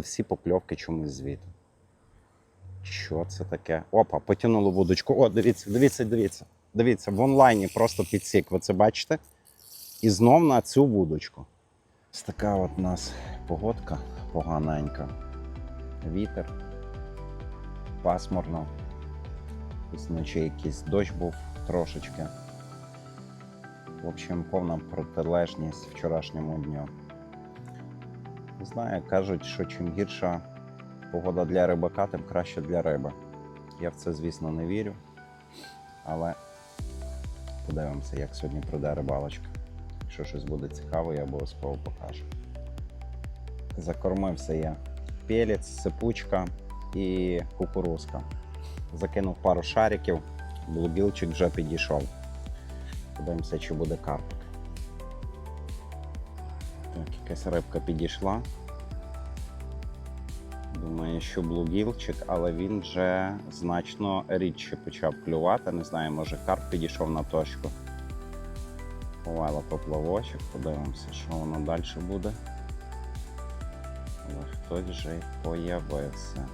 Всі покльовки чомусь звідти. Що це таке? Опа, потягнуло вудочку. О, дивіться, дивіться, дивіться. Дивіться, в онлайні просто підсік, ви це бачите? І знов на цю вудочку. Ось така от у нас погодка поганенька. Вітер. Пасмурно. Вночі якийсь дощ був трошечки. В общем, повна протилежність вчорашньому дню. Не знаю, кажуть, що чим гірша погода для рибака, тим краще для риби. Я в це, звісно, не вірю. Але подивимося, як сьогодні пройде рибалочка. Якщо щось буде цікаво, я обов'язково покажу. Закормився я пелець, сипучка і кукурузка. Закинув пару шариків, блубілчик вже підійшов. Подивимося, чи буде карпик. Якась рибка підійшла. Думаю, що блуділчик, але він вже значно рідше почав клювати. Не знаю, може карп підійшов на точку. Ховала поплавочок, подивимося, що воно далі буде. Але хтось вже й появився.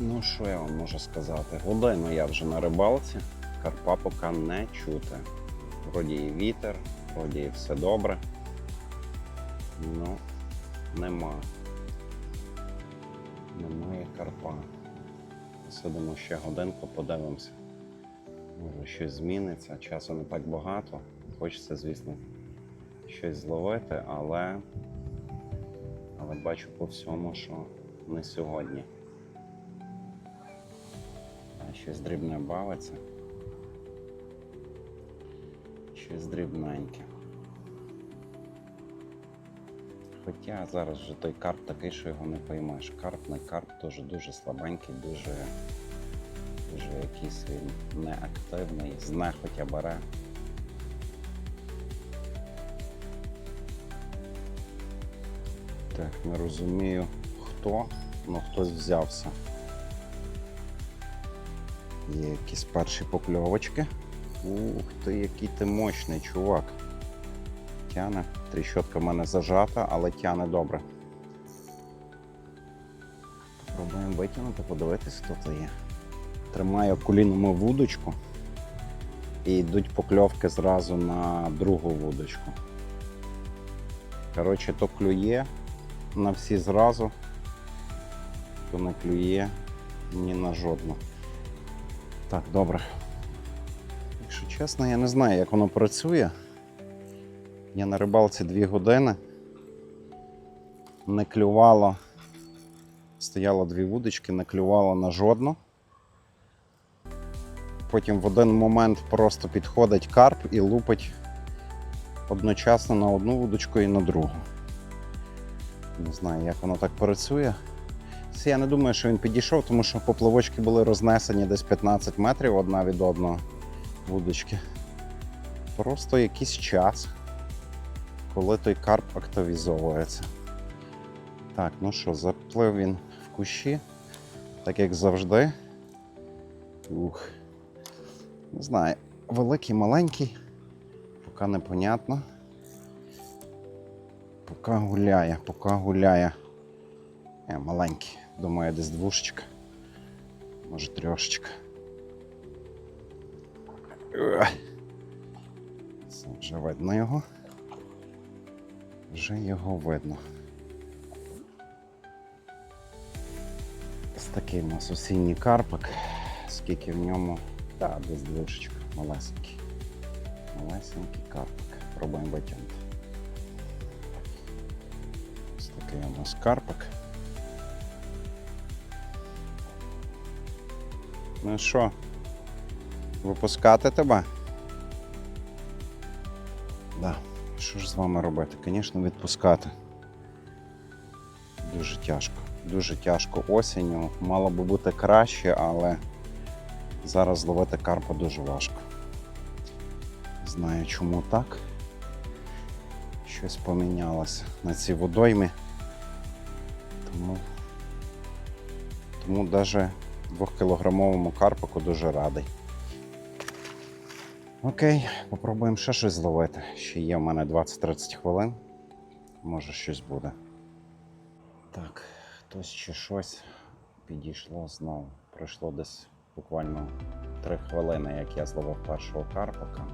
Ну, що я вам можу сказати? Годину я вже на рибалці, карпа поки не чути. Вроді і вітер, вроді все добре. Ну, нема. Немає карпа. Сидимо ще годинку, подивимося. Може щось зміниться, часу не так багато. Хочеться, звісно, щось зловити, але, але бачу по всьому, що не сьогодні. Щось дрібне бавиться. Щось дрібненьке. Хоча зараз вже той карп такий, що його не поймеш. Карп не карп, теж дуже слабенький, дуже, дуже якийсь він неактивний, знехотя бере. Так, не розумію хто, але хтось взявся. Є якісь перші покльовочки. Ух ти, який ти мощний, чувак. Тяне. Тріщотка в мене зажата, але тяне добре. Пробуємо витягнути, подивитись, хто це є. Тримаю коліном вудочку і йдуть покльовки зразу на другу вудочку. Коротше, то клює на всі зразу, то не клює ні на жодну. Так, добре. Чесно, я не знаю, як воно працює. Я на рибалці дві години. Не клювало. Стояло дві вудочки, не клювало на жодну. Потім в один момент просто підходить карп і лупить одночасно на одну вудочку і на другу. Не знаю, як воно так працює. Я не думаю, що він підійшов, тому що поплавочки були рознесені десь 15 метрів одна від одного вудочки. Просто якийсь час, коли той карп активізовується. Так, ну що, заплив він в кущі, так як завжди. Ух. Не знаю, великий, маленький, поки непонятно. Поки гуляє, поки гуляє. Е, маленький, думаю, десь двушечка. Може трьошечка. Це вже видно його. Вже його видно. Ось такий у нас осінній карпик. Скільки в ньому. Так, десь двушечка, малесенький. Малесенький карпик. Пробуємо витягнути. Ось такий у нас карпик. Ну що, випускати тебе? Да. Що ж з вами робити? Звісно, відпускати. Дуже тяжко. Дуже тяжко осінню. Мало би бути краще, але зараз зловити карпа дуже важко. Знаю, чому так. Щось помінялося на цій водоймі. Тому, тому навіть двохкілограмовому карпику дуже радий. Окей, попробуємо ще щось зловити. Ще є в мене 20-30 хвилин. Може щось буде. Так, хтось чи щось підійшло знову. Пройшло десь буквально три хвилини, як я зловив першого карпика.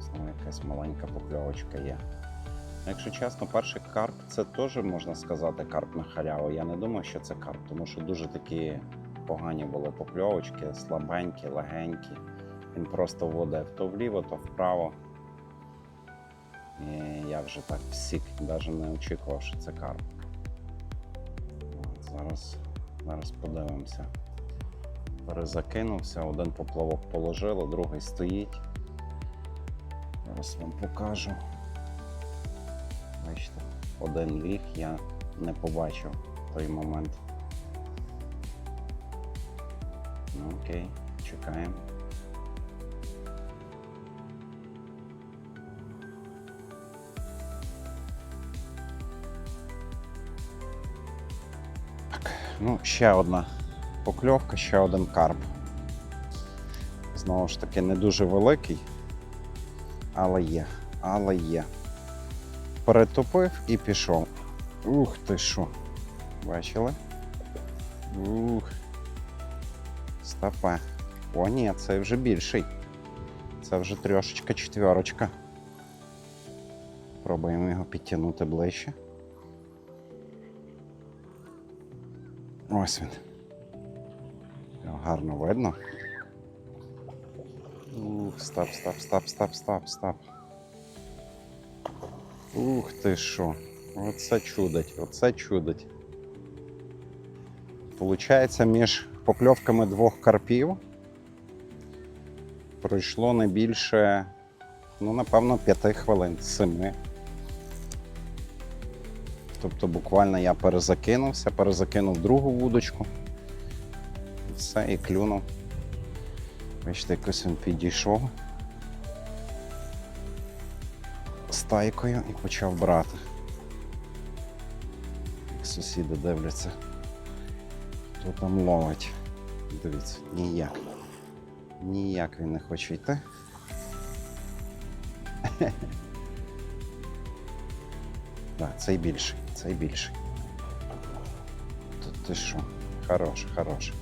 Знову якась маленька покльовочка є. Якщо чесно, перший карп це теж можна сказати карп на халяву. Я не думаю, що це карп, тому що дуже такі погані були покльовочки, слабенькі, легенькі. Він просто водив то вліво, то вправо. І я вже так всік, навіть не очікував, що це карп. Зараз, зараз подивимося. Перезакинувся, один поплавок положило, другий стоїть. Зараз вам покажу. Бачите, один ліг я не побачив в той момент. Ну окей, чекаємо. Ну, ще одна покльовка, ще один карп. Знову ж таки, не дуже великий, але є, але є. Перетопив і пішов. Ух ти що. Бачили? Ух. Стопе. О, ні, це вже більший. Це вже трьошечка четверочка. Пробуємо його підтягнути ближче. Ось він. Його гарно видно. Ух, стоп, стоп, стоп, стоп, стоп, стоп. Ух ти що. Оце чудить, оце чудить. Получається, між покльовками двох карпів пройшло не більше, ну, напевно, п'яти хвилин, семи. Тобто буквально я перезакинувся, перезакинув другу вудочку. Все, і клюнув. Бачите, якось він підійшов стайкою і почав брати. Як сусіди дивляться, хто там ловить. Дивіться, ніяк. Ніяк він не хоче йти. Так, цей більший, цей більший. Ти що? Хорош, хорош.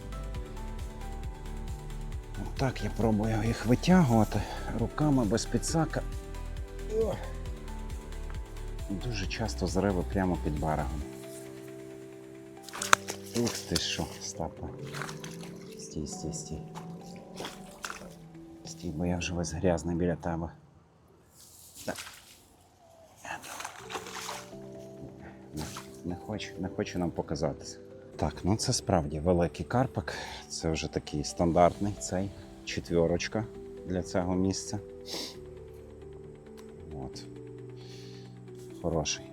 Так, я пробую їх витягувати руками без підсака. Дуже часто зриви прямо під берегом. Ух ти що, Стапа. Стій, стій, стій. Стій, бо я вже весь грязний біля тебе. Так. Не, хочу, не хочу нам показатися. Так, ну це справді великий карпик. Це вже такий стандартний цей четверочка для цього місця. От. Хороший.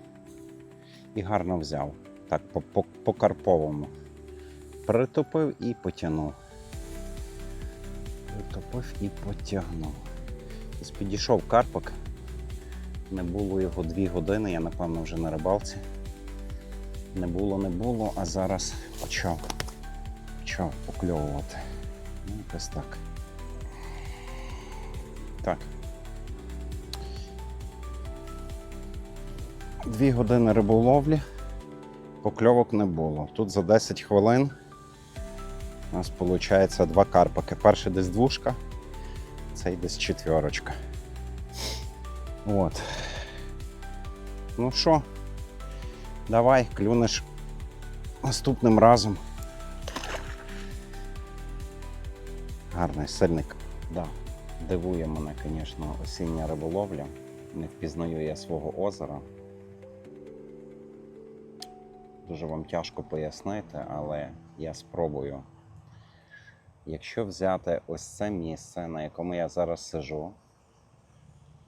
І гарно взяв. Так, по, по. Притопив і потягнув. Притопив і потягнув. Підійшов карпик. Не було його дві години, я напевно вже на рибалці. Не було, не було, а зараз почав. Почав покльовувати. Ну, якось так. Так. Дві години риболовлі, покльовок не було. Тут за 10 хвилин у нас виходить два карпаки. Перший десь двушка, цей десь четверочка. От. Ну що, давай, клюнеш наступним разом. Гарний сильник. Да. Дивує мене, звісно, осіння риболовля. Не впізнаю я свого озера. Дуже вам тяжко пояснити, але я спробую. Якщо взяти ось це місце, на якому я зараз сижу,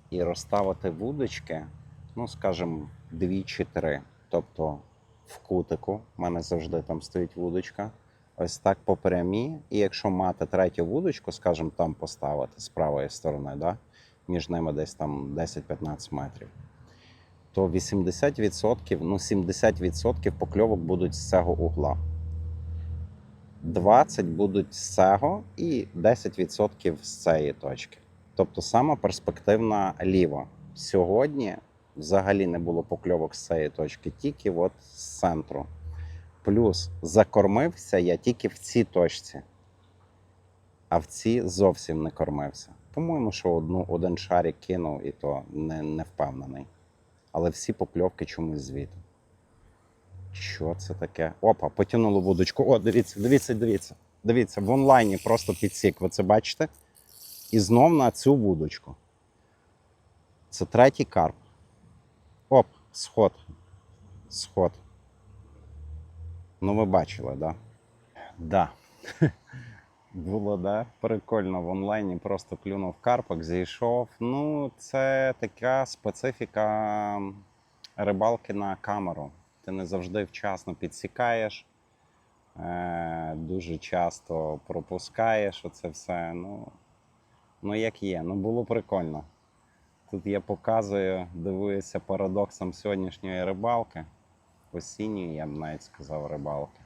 і розставити вудочки, ну, скажімо, дві чи три. Тобто в кутику, в мене завжди там стоїть вудочка. Ось так по прямій. І якщо мати третю вудочку, скажімо, там поставити з правої сторони, да? між ними десь там 10-15 метрів, то 80%, ну 70% покльовок будуть з цього угла. 20 будуть з цього і 10% з цієї точки. Тобто сама перспективна ліва. Сьогодні взагалі не було покльовок з цієї точки, тільки от з центру. Плюс закормився я тільки в цій точці, а в цій зовсім не кормився. По-моєму, що одну, один шарик кинув, і то не, не впевнений. Але всі покльовки чомусь звідти. Що це таке? Опа, потягнуло вудочку. О, дивіться, дивіться, дивіться. Дивіться, в онлайні просто підсік. Ви це бачите? І знов на цю вудочку. Це третій карп. Оп, сход. Сход. Ну, ви бачили, да? Да. Було, да? Прикольно в онлайні просто клюнув карпик, зійшов. Ну, це така специфіка рибалки на камеру. Ти не завжди вчасно підсікаєш, е- дуже часто пропускаєш оце все. Ну, ну, як є, ну було прикольно. Тут я показую, дивуюся парадоксом сьогоднішньої рибалки. Осінньої, я б навіть сказав, рибалки.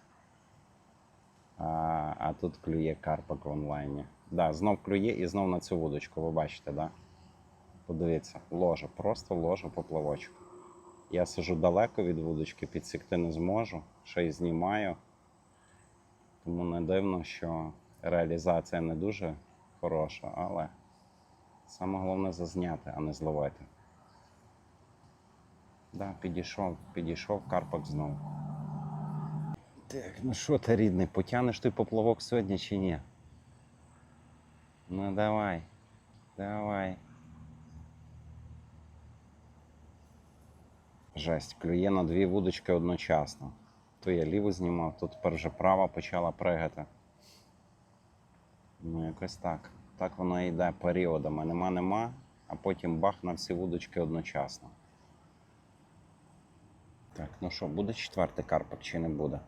А, а тут клює карпик в онлайні. Да, знов клює і знов на цю вудочку, ви бачите, да? Подивіться, ложе, просто ложе поплавочок. Я сижу далеко від вудочки, підсікти не зможу, ще й знімаю. Тому не дивно, що реалізація не дуже хороша, але саме головне зазняти, а не зловити. Да, підійшов, підійшов карпак знову. Так, ну що ти, рідний, потягнеш ти поплавок сьогодні чи ні? Ну давай, давай. Жесть, клює на дві вудочки одночасно. То я ліву знімав, тут тепер вже права почала пригати. Ну, якось так. Так воно йде періодами. Нема, нема, а потім бах на всі вудочки одночасно. Так, ну що, буде четвертий карпик чи не буде?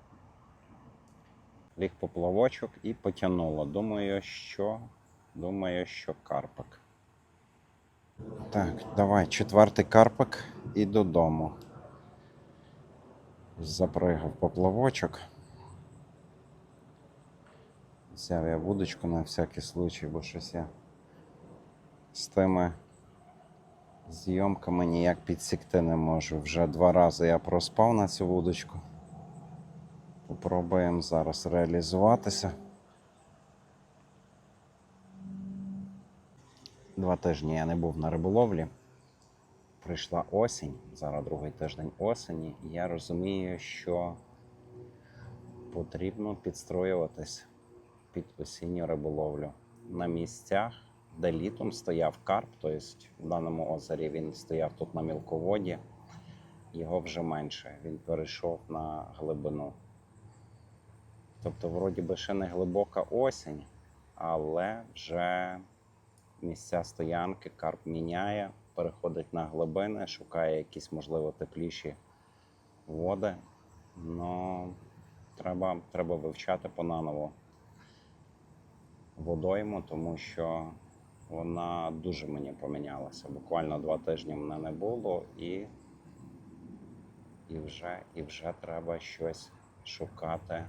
Ліг поплавочок і потягнуло. Думаю, що. Думаю, що карпик. Так, давай, четвертий карпик і додому. Запригав поплавочок. Взяв я вудочку на всякий случай, бо щось я з тими зйомками ніяк підсікти не можу. Вже два рази я проспав на цю вудочку. Попробуємо зараз реалізуватися. Два тижні я не був на риболовлі. Прийшла осінь, зараз другий тиждень осені, і я розумію, що потрібно підстроюватись під осінню риболовлю на місцях, де літом стояв карп, тобто в даному озері він стояв тут на мілководі, його вже менше, він перейшов на глибину. Тобто, вроді би, ще не глибока осінь, але вже місця стоянки карп міняє, переходить на глибини, шукає якісь, можливо, тепліші води. Ну, треба, треба вивчати понаново водойму, тому що вона дуже мені помінялася. Буквально два тижні мене не було, і, і, вже, і вже треба щось шукати,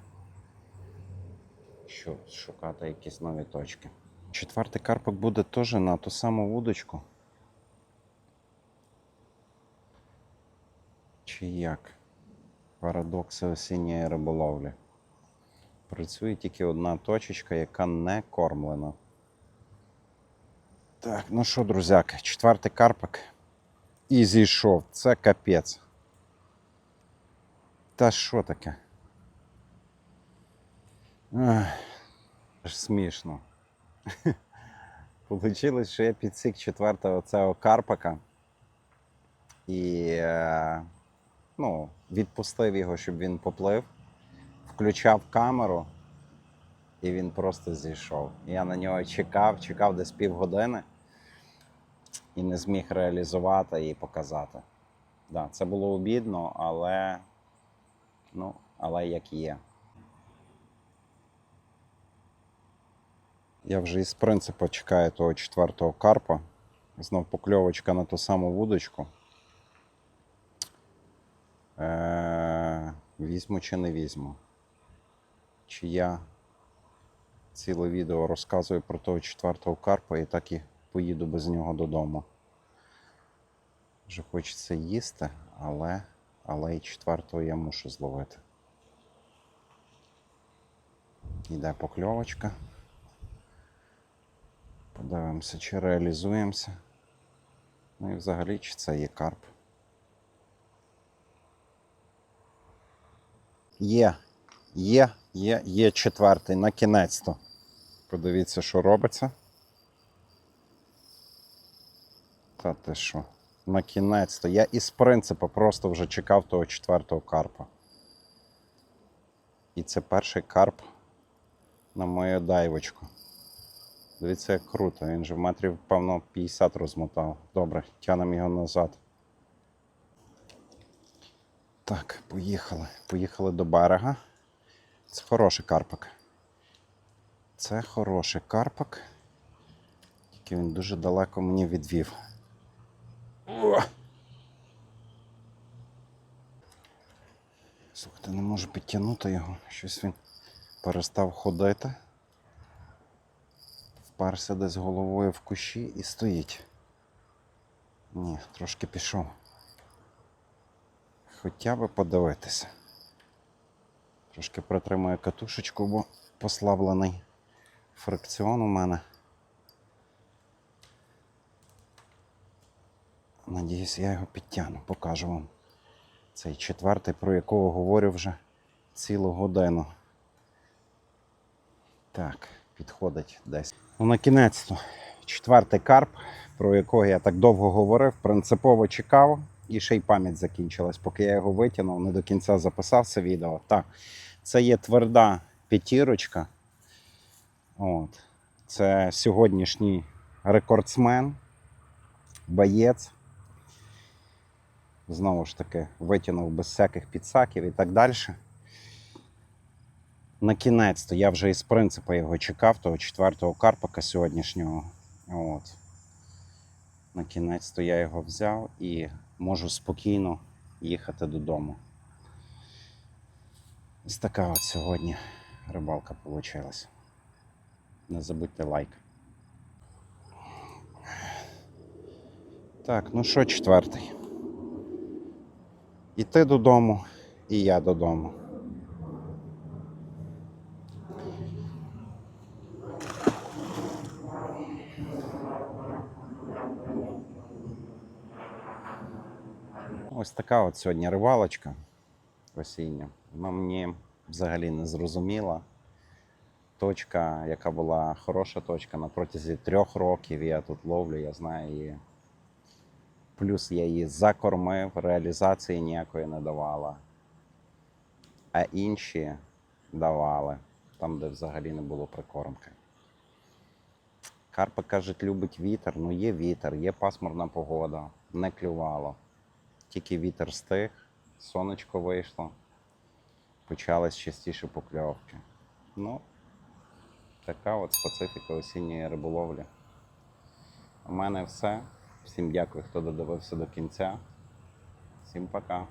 що, шукати якісь нові точки. Четвертий карпик буде теж на ту саму вудочку. Чи як? Парадокси осінньої риболовлі. Працює тільки одна точечка, яка не кормлена. Так, ну що, друзяки, четвертий карпик. І зійшов. Це капець. Та що таке? Ах, смішно. Получилось, що я підсік четвертого цього карпика і е, ну, відпустив його, щоб він поплив, включав камеру, і він просто зійшов. Я на нього чекав, чекав десь півгодини і не зміг реалізувати і показати. Да, це було обідно, але, ну, але як є. Я вже із принципу чекаю того четвертого карпа. Знов покльовочка на ту саму вудочку. Е- візьму чи не візьму. Чи я ціле відео розказую про того четвертого карпа і так і поїду без нього додому. Вже хочеться їсти, але, але і четвертого я мушу зловити. Йде покльовочка. Подивимося, чи реалізуємося. Ну і взагалі, чи це є карп. Є, є, є, є четвертий, на кінець-то. Подивіться, що робиться. Та ти що? На кінець-то. Я із принципу просто вже чекав того четвертого карпа. І це перший карп на мою дайвочку. Дивіться, як круто. Він же в метрів, певно, 50 розмотав. Добре, тянемо його назад. Так, поїхали. Поїхали до берега. Це хороший карпик. Це хороший карпик. Тільки він дуже далеко мені відвів. О! Слухайте, не можу підтягнути його. Щось він перестав ходити. Вперся десь головою в кущі і стоїть. Ні, трошки пішов. Хоча би подивитися. Трошки притримую катушечку, бо послаблений фрикціон у мене. Надіюсь, я його підтягну, покажу вам. Цей четвертий, про якого говорю вже цілу годину. Так, підходить десь. Ну, на кінець-то четвертий карп, про якого я так довго говорив, принципово чекав, і ще й пам'ять закінчилась, поки я його витягнув, не до кінця записав це відео. Так, це є тверда п'ятірочка. От. Це сьогоднішній рекордсмен, боєць. Знову ж таки, витягнув без всяких підсаків і так далі. На кінець-то я вже із принципу його чекав, того четвертого карпака сьогоднішнього. От. На кінець-то я його взяв і можу спокійно їхати додому. Ось така от сьогодні рибалка вийшла. Не забудьте лайк. Так, ну що, четвертий? І ти додому, і я додому. Ось така от сьогодні рибалочка осіння. Вона мені взагалі не зрозуміла. Точка, яка була хороша точка на протязі трьох років, я тут ловлю, я знаю її. Плюс я її закормив, реалізації ніякої не давала. А інші давали, там, де взагалі не було прикормки. Карпа, кажуть, любить вітер. Ну є вітер, є пасмурна погода, не клювало. Тільки вітер стих, сонечко вийшло, почались частіше покльовки. Ну, така от специфіка осінньої риболовлі. У мене все. Всім дякую, хто додивився до кінця. Всім пока.